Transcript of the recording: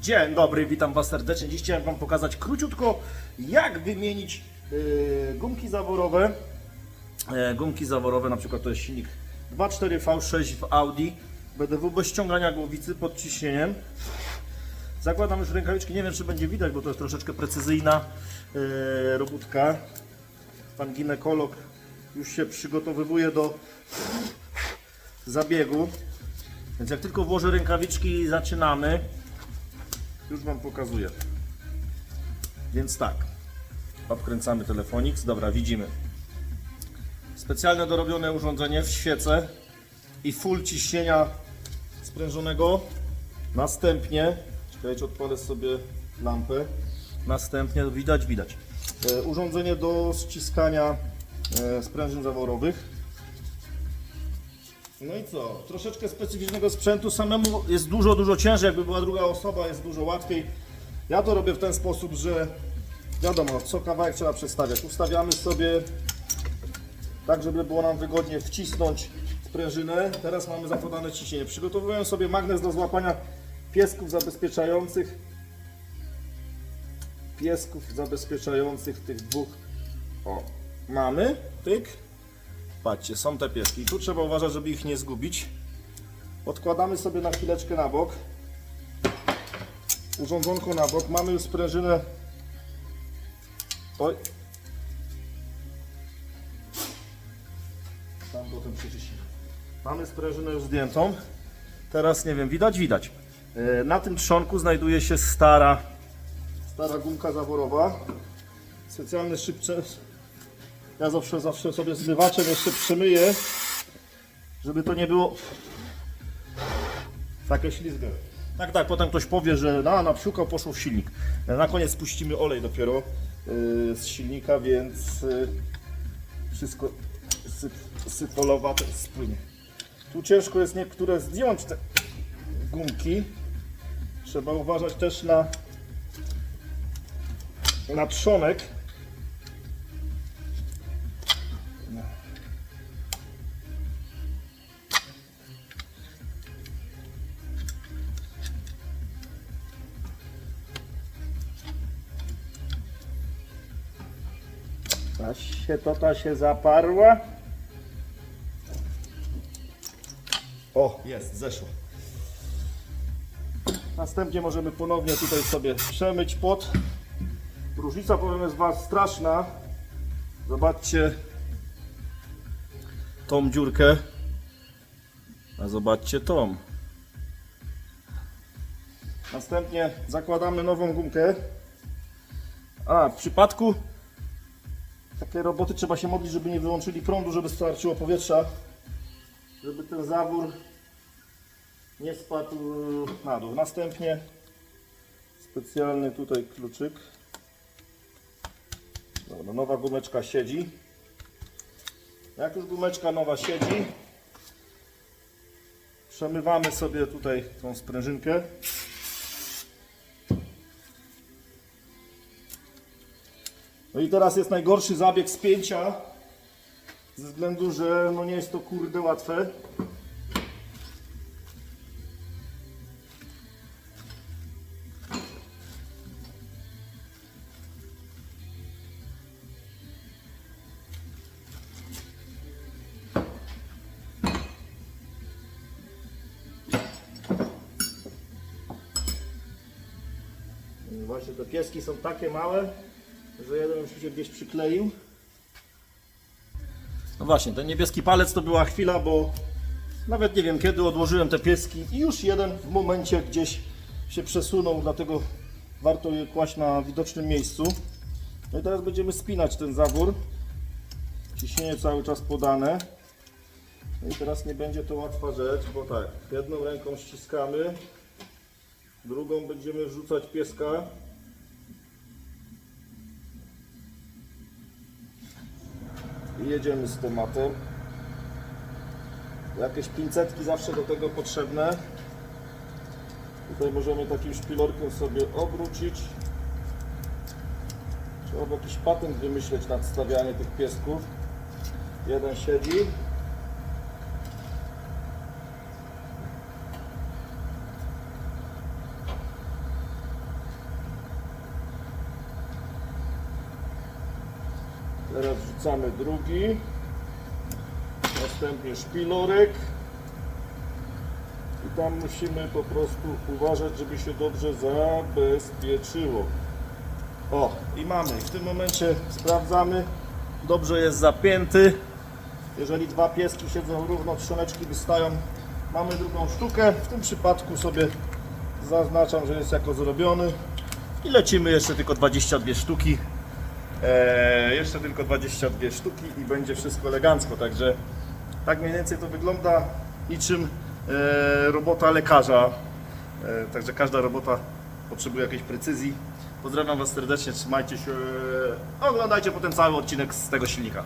Dzień dobry, witam Was serdecznie. Dziś chciałem Wam pokazać króciutko, jak wymienić yy, gumki zaworowe. E, gumki zaworowe, na przykład to jest silnik 2.4 V6 w Audi. BDW bez ściągania głowicy pod ciśnieniem. Zakładam już rękawiczki, nie wiem czy będzie widać, bo to jest troszeczkę precyzyjna yy, robótka. Pan ginekolog już się przygotowywuje do zabiegu. Więc jak tylko włożę rękawiczki zaczynamy. Już Wam pokazuję. Więc tak. Odkręcamy telefonik. Dobra, widzimy. Specjalne dorobione urządzenie w świece i full ciśnienia sprężonego. Następnie, czekajcie, odpalę sobie lampę. Następnie, widać, widać. E, urządzenie do ściskania e, sprężyn zaworowych. No i co? Troszeczkę specyficznego sprzętu. Samemu jest dużo, dużo ciężej. Jakby była druga osoba, jest dużo łatwiej. Ja to robię w ten sposób, że wiadomo, co kawałek trzeba przestawiać. Ustawiamy sobie tak, żeby było nam wygodnie wcisnąć sprężynę. Teraz mamy zakładane ciśnienie. Przygotowuję sobie magnes do złapania piesków zabezpieczających piesków zabezpieczających tych dwóch. O, mamy. Tyk. Patrzcie, są te pieski. Tu trzeba uważać, żeby ich nie zgubić. Odkładamy sobie na chwileczkę na bok. Urządzonko na bok. Mamy już sprężynę. Oj. Tam potem przycisimy. Mamy sprężynę już zdjętą. Teraz nie wiem, widać? Widać. E, Na tym trzonku znajduje się stara, stara gumka zaworowa. Specjalny szybcze, ja zawsze, zawsze sobie zmywaczem jeszcze przemyję, żeby to nie było takie ślizgę. Tak, tak, potem ktoś powie, że na, na psiuka poszło w silnik. Na koniec spuścimy olej dopiero yy, z silnika, więc yy, wszystko syp, sypolowate spłynie. Tu ciężko jest niektóre zdjąć te gumki. Trzeba uważać też na, na trzonek. Ta się to ta się zaparła. O, jest, zeszło. Następnie możemy ponownie tutaj sobie przemyć pod. Różnica powiem jest Was straszna. Zobaczcie tą dziurkę. A zobaczcie tą. Następnie zakładamy nową gumkę. A w przypadku takie roboty trzeba się modlić, żeby nie wyłączyli prądu, żeby starczyło powietrza, żeby ten zawór nie spadł na dół. Następnie specjalny tutaj kluczyk. Dobra, nowa gumeczka siedzi. Jak już gumeczka nowa siedzi, przemywamy sobie tutaj tą sprężynkę. No i teraz jest najgorszy zabieg spięcia, ze względu, że no nie jest to kurde łatwe. Właśnie te pieski są takie małe, że jeden się gdzieś przykleił. No właśnie, ten niebieski palec to była chwila, bo nawet nie wiem kiedy odłożyłem te pieski i już jeden w momencie gdzieś się przesunął, dlatego warto je kłaść na widocznym miejscu. No i teraz będziemy spinać ten zawór. Ciśnienie cały czas podane. No i teraz nie będzie to łatwa rzecz, bo tak, jedną ręką ściskamy, drugą będziemy wrzucać pieska jedziemy z tematem. Jakieś pincetki zawsze do tego potrzebne. Tutaj możemy takim szpilorkiem sobie obrócić. Trzeba by jakiś patent wymyśleć nad stawianiem tych piesków. Jeden siedzi. Teraz wrzucamy drugi. Następnie szpilorek. I tam musimy po prostu uważać, żeby się dobrze zabezpieczyło. O, i mamy. W tym momencie sprawdzamy. Dobrze jest zapięty. Jeżeli dwa pieski siedzą równo, trzoneczki wystają, mamy drugą sztukę. W tym przypadku sobie zaznaczam, że jest jako zrobiony. I lecimy jeszcze tylko 22 sztuki. Eee, jeszcze tylko 22 sztuki i będzie wszystko elegancko. Także tak mniej więcej to wygląda niczym e, robota lekarza. E, także każda robota potrzebuje jakiejś precyzji. Pozdrawiam Was serdecznie, trzymajcie się. Oglądajcie potem cały odcinek z tego silnika.